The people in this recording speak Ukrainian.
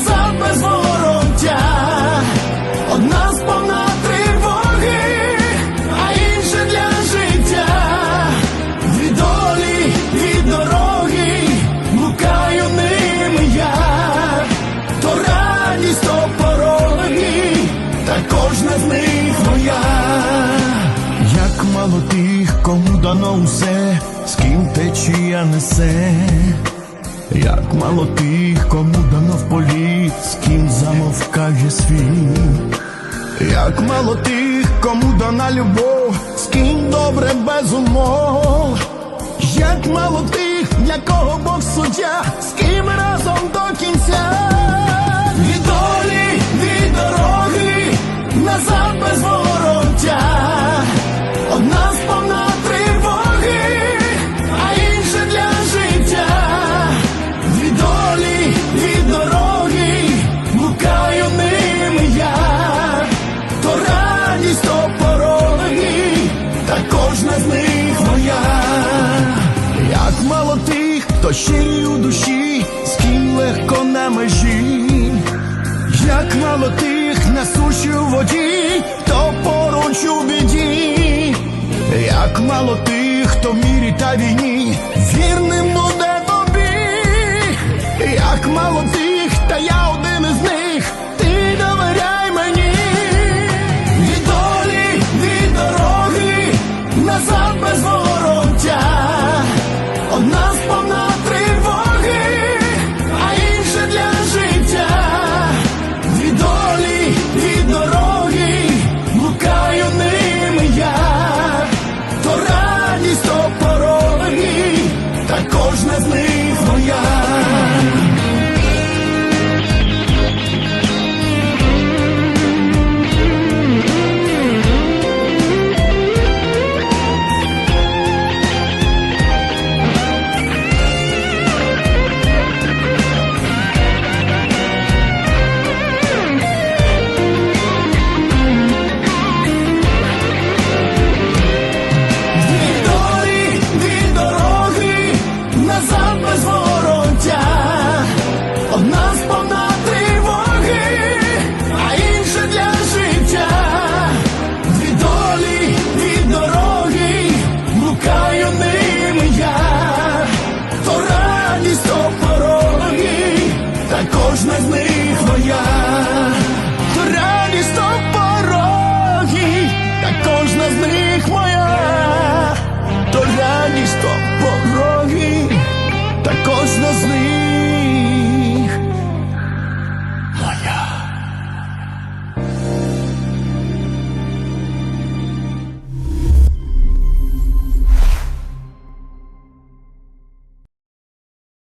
назад без вороття, одна сповна тривоги, а інша для життя, від долі, від дороги, лукаю ними я, то радість, то пороги, та кожна з них моя, як мало тих, кому дано усе, з ким течія несе як мало тих, кому дано в політ, з ким замовкає світ, як мало тих, кому дана любов, з ким добре без умов, як мало тих, для кого Бог суддя, хто щирий у душі, з ким легко на межі. Як мало тих на суші у воді, хто поруч у біді, як мало тих, хто в мірі та війні, mas nem